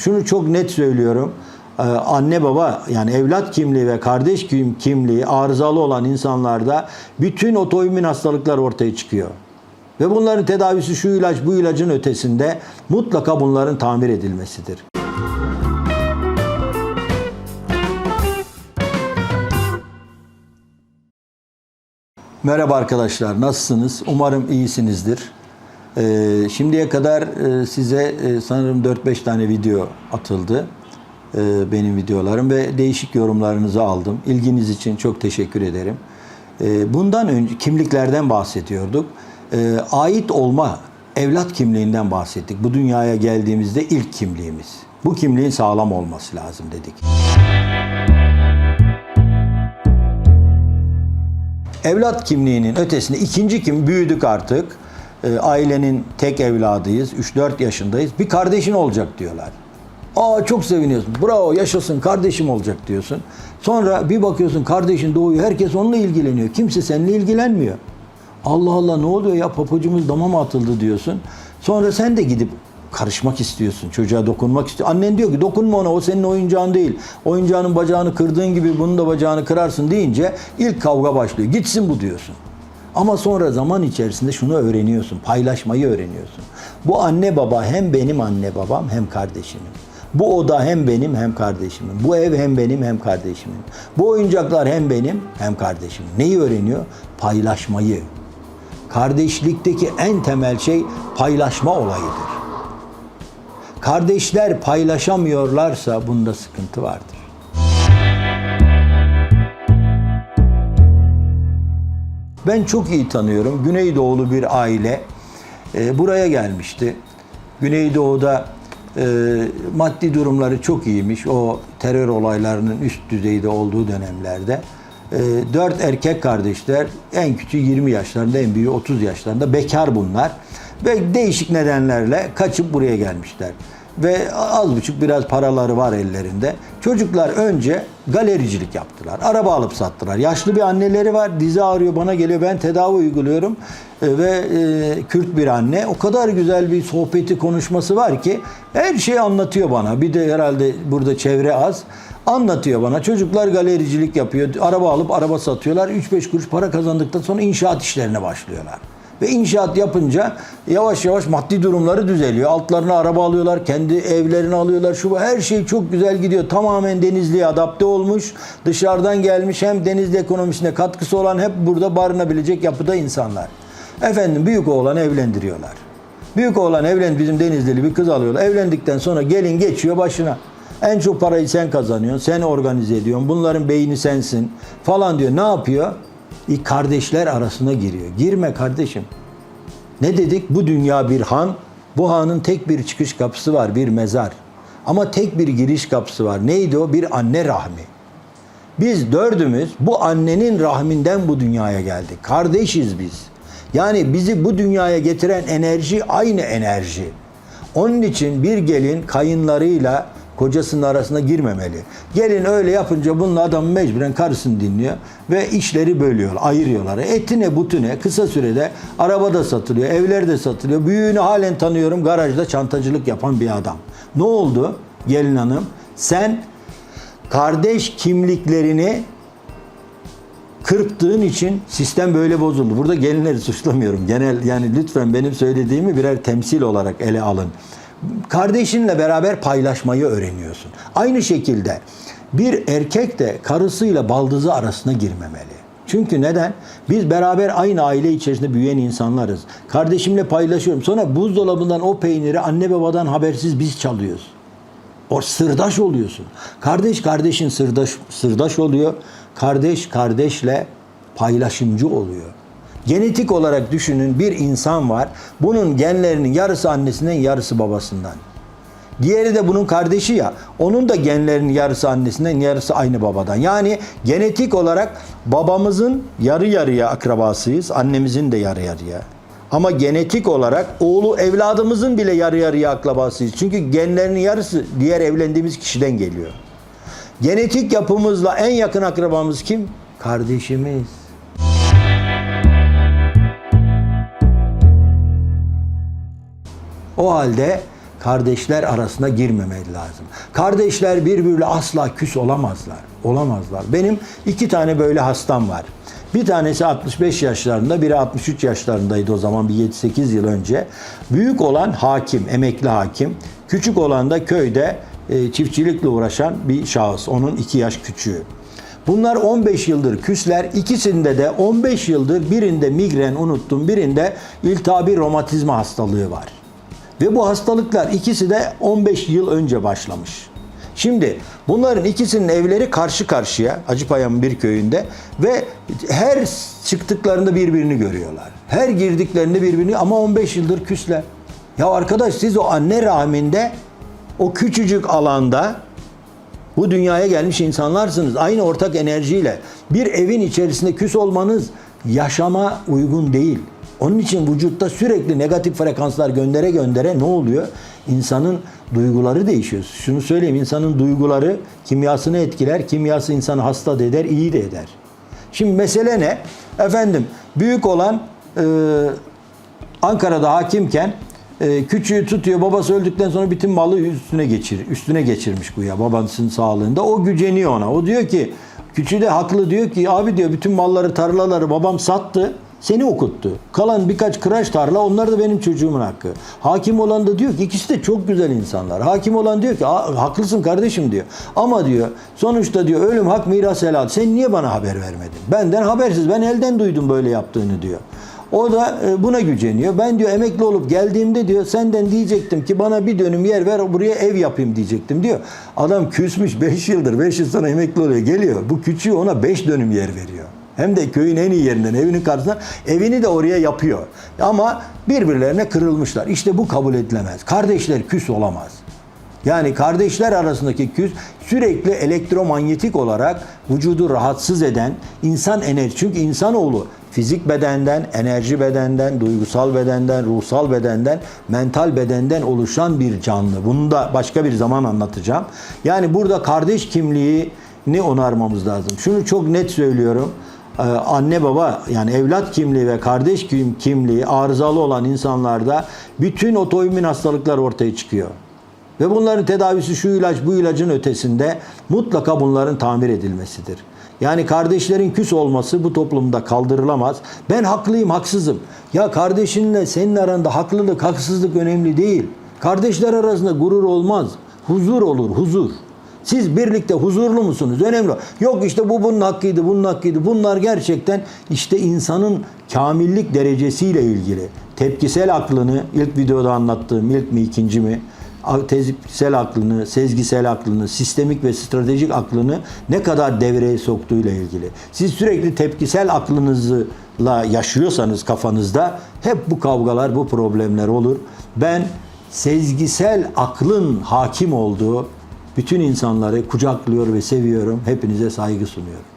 Şunu çok net söylüyorum. Ee, Anne baba yani evlat kimliği ve kardeş kim- kimliği arızalı olan insanlarda bütün otoimmün hastalıklar ortaya çıkıyor. Ve bunların tedavisi şu ilaç bu ilacın ötesinde mutlaka bunların tamir edilmesidir. Merhaba arkadaşlar, nasılsınız? Umarım iyisinizdir. Ee, şimdiye kadar e, size e, sanırım 4-5 tane video atıldı. e, benim videolarım ve değişik yorumlarınızı aldım. İlginiz için çok teşekkür ederim. Bundan önce kimliklerden bahsediyorduk. Ait olma, evlat kimliğinden bahsettik. Bu dünyaya geldiğimizde ilk kimliğimiz. Bu kimliğin sağlam olması lazım dedik. Evlat kimliğinin ötesinde ikinci kim büyüdük artık. E, ailenin tek evladıyız. 3-4 yaşındayız. Bir kardeşin olacak diyorlar. Aa çok seviniyorsun. Bravo yaşasın kardeşim olacak diyorsun. Sonra bir bakıyorsun kardeşin doğuyor. Herkes onunla ilgileniyor. Kimse seninle ilgilenmiyor. Allah Allah ne oluyor ya papucumuz dama mı atıldı diyorsun. Sonra sen de gidip karışmak istiyorsun. Çocuğa dokunmak istiyor. Annen diyor ki dokunma ona o senin oyuncağın değil. Oyuncağının bacağını kırdığın gibi bunun da bacağını kırarsın deyince ilk kavga başlıyor. Gitsin bu diyorsun. Ama sonra zaman içerisinde şunu öğreniyorsun. Paylaşmayı öğreniyorsun. Bu anne baba hem benim anne babam hem kardeşimin. Bu oda hem benim hem kardeşimin. Bu ev hem benim hem kardeşimin. Bu oyuncaklar hem benim hem kardeşimin. Neyi öğreniyor? Paylaşmayı. Kardeşlikteki en temel şey paylaşma olayıdır. Kardeşler paylaşamıyorlarsa bunda sıkıntı vardır. Ben çok iyi tanıyorum. Güneydoğulu bir aile e, buraya gelmişti. Güneydoğu'da e, maddi durumları çok iyiymiş. O terör olaylarının üst düzeyde olduğu dönemlerde. E, dört erkek kardeşler, en küçüğü 20 yaşlarında, en büyüğü 30 yaşlarında. Bekar bunlar. Ve değişik nedenlerle kaçıp buraya gelmişler. Ve az buçuk biraz paraları var ellerinde. Çocuklar önce galericilik yaptılar. Araba alıp sattılar. Yaşlı bir anneleri var. Dizi ağrıyor bana geliyor. Ben tedavi uyguluyorum. E, ve e, Kürt bir anne. O kadar güzel bir sohbeti konuşması var ki her şeyi anlatıyor bana. Bir de herhalde burada çevre az. Anlatıyor bana. Çocuklar galericilik yapıyor. Araba alıp araba satıyorlar. 3-5 kuruş para kazandıktan sonra inşaat işlerine başlıyorlar. Ve inşaat yapınca yavaş yavaş maddi durumları düzeliyor. Altlarına araba alıyorlar, kendi evlerini alıyorlar. Şu her şey çok güzel gidiyor. Tamamen Denizli'ye adapte olmuş. Dışarıdan gelmiş hem Denizli ekonomisine katkısı olan hep burada barınabilecek yapıda insanlar. Efendim büyük oğlan evlendiriyorlar. Büyük oğlan evlen bizim Denizlili bir kız alıyorlar. Evlendikten sonra gelin geçiyor başına. En çok parayı sen kazanıyorsun, sen organize ediyorsun. Bunların beyni sensin falan diyor. Ne yapıyor? Kardeşler arasına giriyor. Girme kardeşim. Ne dedik? Bu dünya bir han. Bu hanın tek bir çıkış kapısı var, bir mezar. Ama tek bir giriş kapısı var. Neydi o? Bir anne rahmi. Biz dördümüz bu annenin rahminden bu dünyaya geldik. Kardeşiz biz. Yani bizi bu dünyaya getiren enerji aynı enerji. Onun için bir gelin kayınlarıyla kocasının arasına girmemeli. Gelin öyle yapınca bunun adam mecburen karısını dinliyor ve işleri bölüyor, ayırıyorlar. Etine butune kısa sürede arabada satılıyor, evlerde satılıyor. Büyüğünü halen tanıyorum garajda çantacılık yapan bir adam. Ne oldu gelin hanım? Sen kardeş kimliklerini kırptığın için sistem böyle bozuldu. Burada gelinleri suçlamıyorum. Genel yani lütfen benim söylediğimi birer temsil olarak ele alın. Kardeşinle beraber paylaşmayı öğreniyorsun. Aynı şekilde bir erkek de karısıyla baldızı arasına girmemeli. Çünkü neden? Biz beraber aynı aile içerisinde büyüyen insanlarız. Kardeşimle paylaşıyorum. Sonra buzdolabından o peyniri anne babadan habersiz biz çalıyoruz. O sırdaş oluyorsun. Kardeş kardeşin sırdaş sırdaş oluyor. Kardeş kardeşle paylaşımcı oluyor. Genetik olarak düşünün bir insan var. Bunun genlerinin yarısı annesinden yarısı babasından. Diğeri de bunun kardeşi ya. Onun da genlerinin yarısı annesinden yarısı aynı babadan. Yani genetik olarak babamızın yarı yarıya akrabasıyız. Annemizin de yarı yarıya. Ama genetik olarak oğlu evladımızın bile yarı yarıya akrabasıyız. Çünkü genlerinin yarısı diğer evlendiğimiz kişiden geliyor. Genetik yapımızla en yakın akrabamız kim? Kardeşimiz. O halde kardeşler arasına girmemeli lazım. Kardeşler birbiriyle asla küs olamazlar. Olamazlar. Benim iki tane böyle hastam var. Bir tanesi 65 yaşlarında, biri 63 yaşlarındaydı o zaman bir 7-8 yıl önce. Büyük olan hakim, emekli hakim. Küçük olan da köyde e, çiftçilikle uğraşan bir şahıs. Onun 2 yaş küçüğü. Bunlar 15 yıldır küsler. İkisinde de 15 yıldır birinde migren unuttum, birinde iltihabi romatizma hastalığı var. Ve bu hastalıklar ikisi de 15 yıl önce başlamış. Şimdi bunların ikisinin evleri karşı karşıya Acıpayam'ın bir köyünde ve her çıktıklarında birbirini görüyorlar. Her girdiklerinde birbirini ama 15 yıldır küsler. Ya arkadaş siz o anne rahminde o küçücük alanda bu dünyaya gelmiş insanlarsınız. Aynı ortak enerjiyle bir evin içerisinde küs olmanız yaşama uygun değil. Onun için vücutta sürekli negatif frekanslar göndere göndere ne oluyor? İnsanın duyguları değişiyor. Şunu söyleyeyim, insanın duyguları kimyasını etkiler, kimyası insanı hasta da eder, iyi de eder. Şimdi mesele ne? Efendim, büyük olan e, Ankara'da hakimken e, küçüğü tutuyor. Babası öldükten sonra bütün malı üstüne geçir, üstüne geçirmiş bu ya babasının sağlığında. O güceniyor ona. O diyor ki küçüğü de haklı diyor ki abi diyor bütün malları, tarlaları babam sattı. Seni okuttu. Kalan birkaç kıraç tarla onlar da benim çocuğumun hakkı. Hakim olan da diyor ki ikisi de çok güzel insanlar. Hakim olan diyor ki "Aa, haklısın kardeşim diyor. Ama diyor sonuçta diyor ölüm hak miras helal. Sen niye bana haber vermedin? Benden habersiz. Ben elden duydum böyle yaptığını diyor. O da e, buna güceniyor. Ben diyor emekli olup geldiğimde diyor senden diyecektim ki bana bir dönüm yer ver buraya ev yapayım diyecektim diyor. Adam küsmüş 5 yıldır 5 yıl sonra emekli oluyor geliyor. Bu küçüğü ona 5 dönüm yer veriyor. Hem de köyün en iyi yerinden evinin karşısına evini de oraya yapıyor. Ama birbirlerine kırılmışlar. İşte bu kabul edilemez. Kardeşler küs olamaz. Yani kardeşler arasındaki küs sürekli elektromanyetik olarak vücudu rahatsız eden insan enerji. Çünkü insanoğlu fizik bedenden, enerji bedenden, duygusal bedenden, ruhsal bedenden, mental bedenden oluşan bir canlı. Bunu da başka bir zaman anlatacağım. Yani burada kardeş kimliğini onarmamız lazım. Şunu çok net söylüyorum. Ee, Anne baba yani evlat kimliği ve kardeş kim- kimliği arızalı olan insanlarda bütün otoimmün hastalıklar ortaya çıkıyor. Ve bunların tedavisi şu ilaç bu ilacın ötesinde mutlaka bunların tamir edilmesidir. Yani kardeşlerin küs olması bu toplumda kaldırılamaz. Ben haklıyım, haksızım. Ya kardeşinle senin aranda haklılık, haksızlık önemli değil. Kardeşler arasında gurur olmaz. Huzur olur, huzur. Siz birlikte huzurlu musunuz? Önemli. Yok işte bu bunun hakkıydı, bunun hakkıydı. Bunlar gerçekten işte insanın kamillik derecesiyle ilgili. Tepkisel aklını ilk videoda anlattığım ilk mi ikinci mi? tezgisel aklını, sezgisel aklını, sistemik ve stratejik aklını ne kadar devreye soktuğuyla ilgili. Siz sürekli tepkisel aklınızla yaşıyorsanız kafanızda hep bu kavgalar, bu problemler olur. Ben sezgisel aklın hakim olduğu bütün insanları kucaklıyor ve seviyorum. Hepinize saygı sunuyorum.